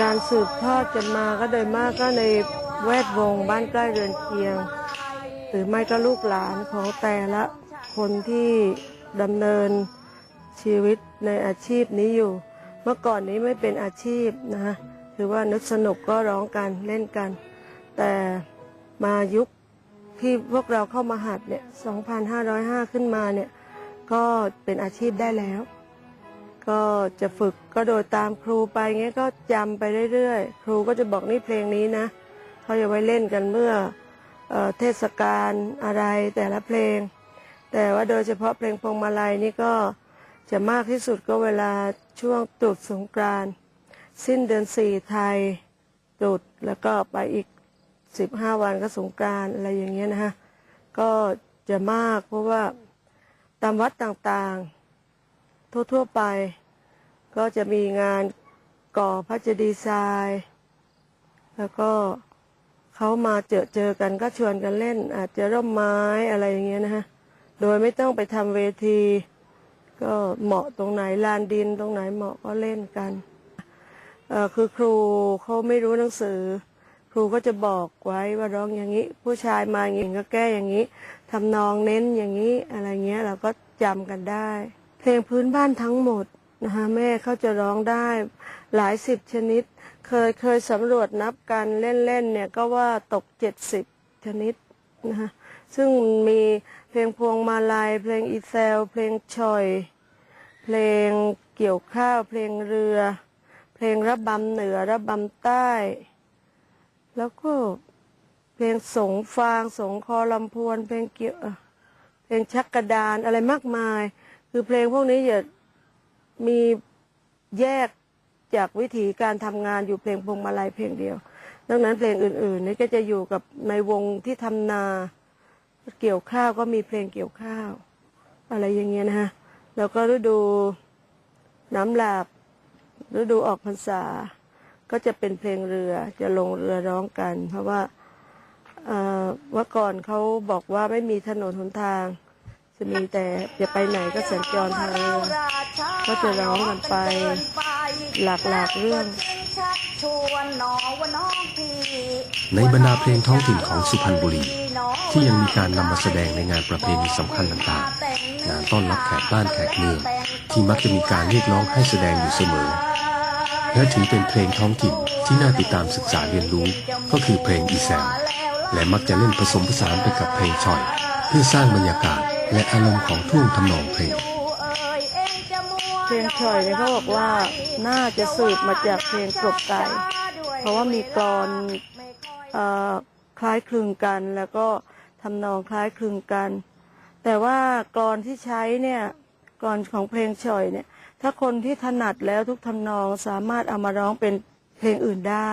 การสืบทอดกันมาก็โดยมากก็ในแวดวงบ้านใกล้เรือนเคียง หรือไม่ก็ลูกหลานของแต่ละคนที่ดำเนินชีวิตในอาชีพนี้อยู่ เมื่อก่อนนี้ไม่เป็นอาชีพนะฮะคือว่านึกสนุกก็ร้องกันเล่นกัน แต่มายุคที่พวกเราเข้ามาหัดเนี่ย 2,505 ขึ้นมาเนี่ย ก็เป็นอาชีพได้แล้ว ก็จะฝึกก็โดยตามครูไปเงี้ยก็จำไปเรื่อยๆ ครูก็จะบอกนี่เพลงนี้นะเขาจะไว้เล่นกันเมื่อเออเทศกาลอะไรแต่ละเพลง แต่ว่าโดยเฉพาะเพลงพงมาลัยนี่ก็จะมากที่สุดก็เวลาช่วงตรุษสงกรานต์สิ้นเดือนสี่ไทยตรุษแล้วก็ไปอีกสิบห้าวันก็สงกรานต์อะไรอย่างเงี้ยนะฮะก็จะมากเพราะว่าตามวัดต่างๆ ทั่วๆไป ก็จะมีงานก่อพระเจดีย์ทราย แล้วก็เขามาเจอเจอกันก็ชวนกันเล่น อาจจะร่มไม้อะไรอย่างเงี้ยนะฮะโดยไม่ต้องไปทำเวที ก็เหมาะตรงไหนลานดินตรงไหนเหมาะก็เล่นกันคือครูเขาไม่รู้หนังสือ ครูก็จะบอกไว้ว่าร้องอย่างนี้ ผู้ชายมาอย่างนี้ก็แก้อย่างนี้ทำนองเน้นอย่างนี้อะไรเงี้ยเราก็จำกันได้ เพลงพื้นบ้านทั้งหมดนะคะแม่เขาจะร้องได้หลายสิบชนิด เคยเคยสำรวจนับกันเล่นๆเนี่ยก็ว่าตกเจ็ดสิบชนิดนะคะซึ่งมีเพลงพวงมาลัยเพลงอีเซล เพลงชอย เพลงเกี่ยวข้าว เพลงเรือ เพลงระบำเหนือระบำใต้ แล้วก็เพลงสงฟาง สงคอลำพวน เพลงเกี่ยวเอ่อเพลงชักกระดานอะไรมากมาย คือเพลงพวกนี้จะมีแยกจากวิธีการทำงานอยู่เพลงพวงมาลัยเพลงเดียว ดังนั้นเพลงอื่นๆนี่ก็จะอยู่กับในวงที่ทำนา เกี่ยวข้าวก็มีเพลงเกี่ยวข้าว อะไรอย่างเงี้ยนะฮะ แล้วก็ฤดูน้ำหลากฤดูออกพรรษา ก็จะเป็นเพลงเรือจะลงเรือร้องกัน เพราะว่าเอ่อว่าก่อนเขาบอกว่าไม่มีถนนหนทาง จะมีแต่จะไปไหนก็สัญจรทางเรือก็จะร้องกันไปหลากๆเรื่อง ในบรรดาเพลงท้องถิ่นของสุพรรณบุรี ที่ยังมีการนำมาแสดงในงานประเพณีสำคัญต่างๆ งานต้อนรับแขกบ้านแขกเมืองที่มักจะมีการเรียกร้องให้แสดงอยู่เสมอ และถือเป็นเพลงท้องถิ่นที่น่าติดตามศึกษาเรียนรู้ก็คือเพลงอีแซวและมักจะเล่นผสมผสานไปกับเพลงชอย เพื่อสร้างบรรยากาศ และอารมณ์ของท่วงทำนองเพลงเพลงฉ่อยเนี่ยเขาบอกว่าน่าจะสืบมาจากเพลงกรบไก่ เพราะว่ามีกรอนอคล้ายคลึงกัน แล้วก็ทำนองคล้ายคลึงกัน แต่ว่ากรอนที่ใช้เนี่ยกรอนของเพลงฉ่อยเนี่ย ถ้าคนที่ถนัดแล้วทุกทำนองสามารถเอามาร้องเป็นเพลงอื่นได้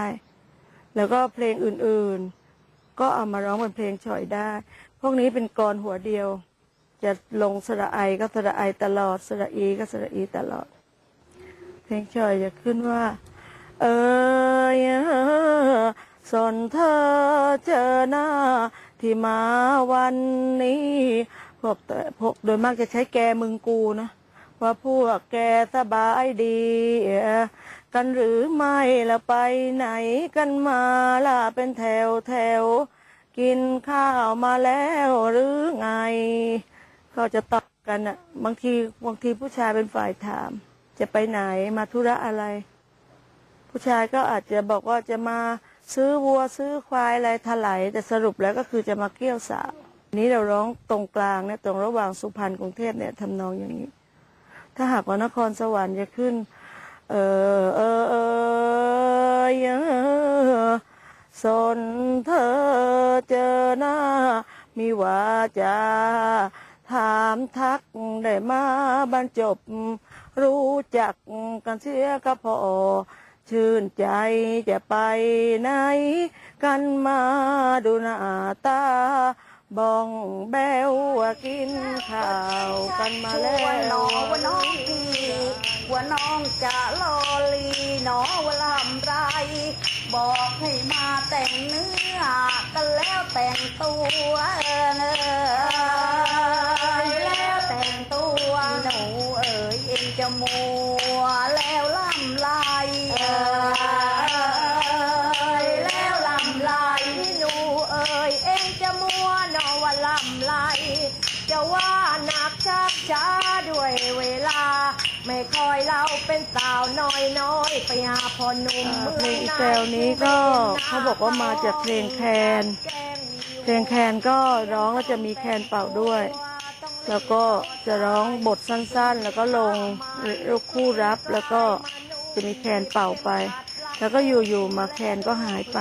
แล้วก็เพลงอื่นๆ ก็เอามาร้องเป็นเพลงฉ่อยได้ พวกนี้เป็นกรอนหัวเดียว จะลงสระไอก็สระไอตลอดสระอีก็สระอีตลอด เพลงชอยจะขึ้นว่า เอยสนเธอเจอหน้า ที่มาวันนี้พวกแต่พวกโดยมากจะใช้แกมึงกูนะ ว่าพวกแกสบายดี กันหรือไม่ละไปไหนกันมาล่ะเป็นแถวแถวกินข้าวมาแล้วหรือไง ก็จะตอบกันอะบางทีบางทีผู้ชายเป็นฝ่ายถาม จะไปไหนมาธุระอะไร ผู้ชายก็อาจจะบอกว่าจะมาซื้อวัวซื้อควายอะไรถลายแต่สรุปแล้วก็คือจะมาเกี่ยวสาวนี้เราร้องตรงกลางเนี่ยตรงระหว่างสุพรรณกรุงเทพเนี่ยทำนองอย่างนี้ ถ้าหากว่านครสวรรค์จะขึ้น เออเออเออเออสนเธอเจอหน้า มีวาจา ถามทักได้มาบรรจบ รู้จักกันเสียก็พอ ชื่นใจจะไปไหน กันมาดูหน้าตาบ้องแบวว่ากินข้าวกันมาแล้ววนหนอว่าน้องพี่ว่าน้องจะลอลีหนอว่าลำไร บอกให้มาแต่งเนื้อ กันแล้วแต่งตัวเออ จะมัวแล้วลำลายเอ่แล้วลำลายหนูเอ่เองจะมัวเนอว่าลำลายจะว่าหนักชักช้าด้วยเวลา ไม่คอยเราเป็นสาวน้อยน้อยไปหาพอนุ่มเพลงอีแซวนี้ก็เขาบอกว่ามาจากเพลงแคนเพลงแคนก็ร้องแล้วจะมีแคนเป่าด้วย แล้วก็จะร้องบทสั้นๆ แล้วก็ลงลูกคู่รับ แล้วก็จะมีแคนเป่าไป แล้วก็อยู่ๆมาแคนก็หายไป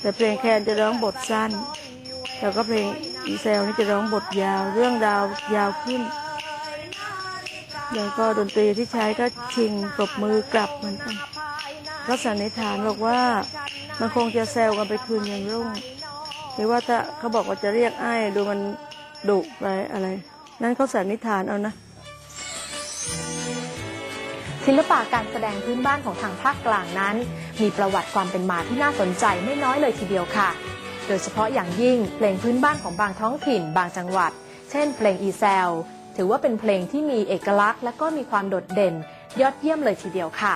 แต่เพลงแคนจะร้องบทสั้น แล้วก็เพลงอีเซลนี่จะร้องบทยาวเรื่องราวยาวขึ้น แล้วก็ดนตรีที่ใช้ก็ชิงปรบมือกลับเหมือนกันก็สันนิษฐานบอกว่ามันคงจะแซวกันไปคืนยังรุ่งหรือว่าถ้าเขาบอกว่าจะเรียกไอ้ดูมัน ดุไปอะไร นั่นเขาสันนิษฐานเอานะ ศิลปะการแสดงพื้นบ้านของทางภาคกลางนั้น มีประวัติความเป็นมาที่น่าสนใจไม่น้อยเลยทีเดียวค่ะ โดยเฉพาะอย่างยิ่งเพลงพื้นบ้านของบางท้องถิ่น บางจังหวัด เช่น เพลงอีแซลถือว่าเป็นเพลงที่มีเอกลักษณ์ และก็มีความโดดเด่น ยอดเยี่ยมเลยทีเดียวค่ะ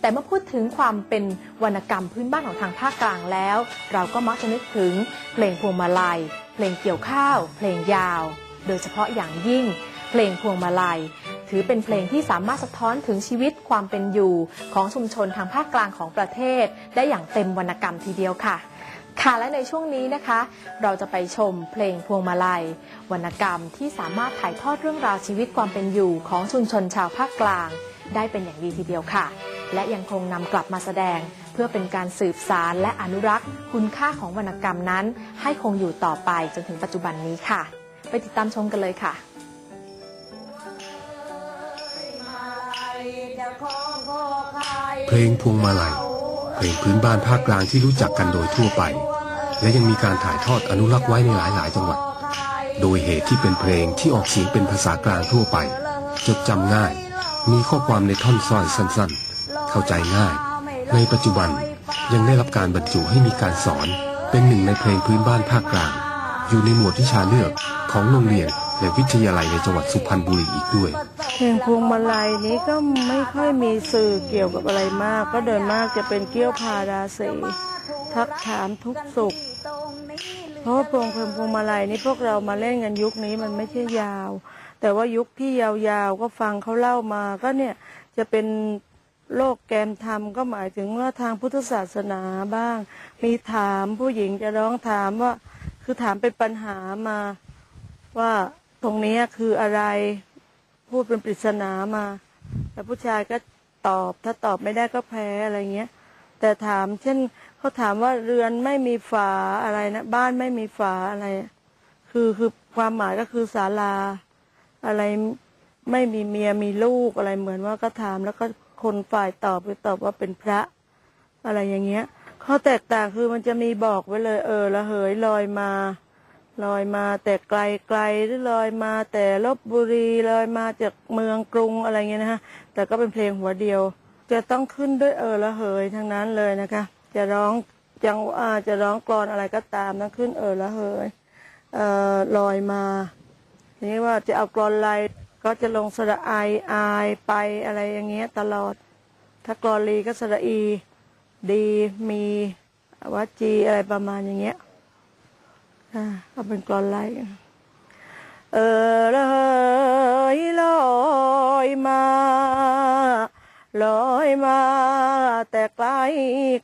แต่เมื่อพูดถึงความเป็นวรรณกรรมพื้นบ้านของทางภาคกลางแล้ว เราก็มักจะนึกถึงเพลงพวงมาลัย ลงเกี่ยวข้าว เพลงยาว โดยเฉพาะอย่างยิ่ง เพลงพวงมาลัย ถือเป็นเพลงที่สามารถสะท้อนถึงชีวิตความเป็นอยู่ ของชุมชนทางภาคกลางของประเทศ ได้อย่างเต็มวรรณกรรมทีเดียวค่ะค่ะและในช่วงนี้นะคะ เราจะไปชมเพลงพวงมาลัย วรรณกรรมที่สามารถถ่ายทอดเรื่องราวชีวิตความเป็นอยู่ของชุมชนชาวภาคกลาง ได้เป็นอย่างดีทีเดียวค่ะ และยังคงนำกลับมาแสดง เพื่อเป็นการสืบสารและอนุรักษ์ คุณค่าของวรรณกรรมนั้น ให้คงอยู่ต่อไปจนถึงปัจจุบันนี้ค่ะ ไปติดตามชมกันเลยค่ะเพลงพวงมาลัยเพลงพื้นบ้านภาคกลางที่รู้จักกันโดยทั่วไป และยังมีการถ่ายทอดอนุรักษ์ไว้ในหลาย ๆ จังหวัด โดยเหตุที่เป็นเพลงที่ออกเสียงเป็นภาษากลางทั่วไป จดจำง่าย มีข้อความในท่อนซ้อยสั้น ๆ เข้าใจง่าย ในปัจจุบันยังได้รับการบรรจุให้มีการสอน เป็นหนึ่งในเพลงพื้นบ้านภาคกลาง อยู่ในหมวดวิชาเลือกของโรงเรียนและวิทยาลัยในจังหวัดสุพรรณบุรีอีกด้วย เพลงพวงมาลัยนี้ก็ไม่ค่อยมีสื่อเกี่ยวกับอะไรมาก ก็โดยมากจะเป็นเกี้ยวพาราสีทักถามทุกสุข เพราะพวงเพลงพวงมาลัยนี้พวกเรามาเล่นกันยุคนี้มันไม่ใช่ยาว แต่ว่ายุคที่ยาวๆก็ฟังเขาเล่ามาก็เนี่ยจะเป็น โลกแกมธรรมก็หมายถึงว่าทางพุทธศาสนาบ้าง มีถามผู้หญิงจะร้องถามว่า คือถามเป็นปัญหามาว่าตรงนี้คืออะไรพูดเป็นปริศนามา แต่ผู้ชายก็ตอบถ้าตอบไม่ได้ก็แพ้อะไรเงี้ย แต่ถามเช่นเขาถามว่าเรือนไม่มีฝาอะไรนะบ้านไม่มีฝาอะไร คือคือความหมายก็คือศาลา อะไรไม่มีเมียมีลูกอะไรเหมือนว่าก็ถามแล้วก็ คนฝ่ายตอบไปตอบว่าเป็นพระ อะไรอย่างเงี้ย ข้อแตกต่างคือมันจะมีบอกไว้เลย เออระเหยลอยมาลอยมาแต่ไกลไกลหรือลอยมาแต่ลบบุรีลอยมาจากเมืองกรุงอะไรเงี้ยนะฮะแต่ก็เป็นเพลงหัวเดียว จะต้องขึ้นด้วยเออละเหยทั้งนั้นเลยนะคะ จะร้องจังอาจะร้องกลอนอะไรก็ตามต้องขึ้นเออละเหยเอ่อลอยมานี้ว่าจะเอากลอนอะไร ก็จะลงสระไออายไปอะไรอย่างเงี้ยตลอด ถ้ากลอลีก็สระอี ดีมีวัจีอะไรประมาณอย่างเงี้ยอ่าเอาเป็นกรอนไล่เออเลยลอยมาลอยมา แต่ไกล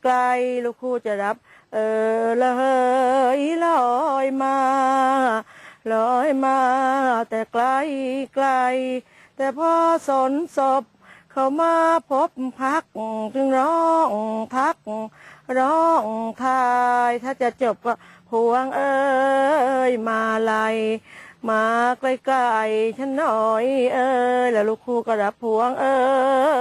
ไกลลูกครูจะรับ เออเลยลอยมา ลอยมาแต่ไกลไกล แต่พอสนศพ เขามาพบพัก จึงร้องทัก ร้องทาย ถ้าจะจบก็พวงเอ้ยมาลายมาใกล้ๆฉันหน่อยเอ้ยแล้วลูกครูก็รับพวงเอ้ย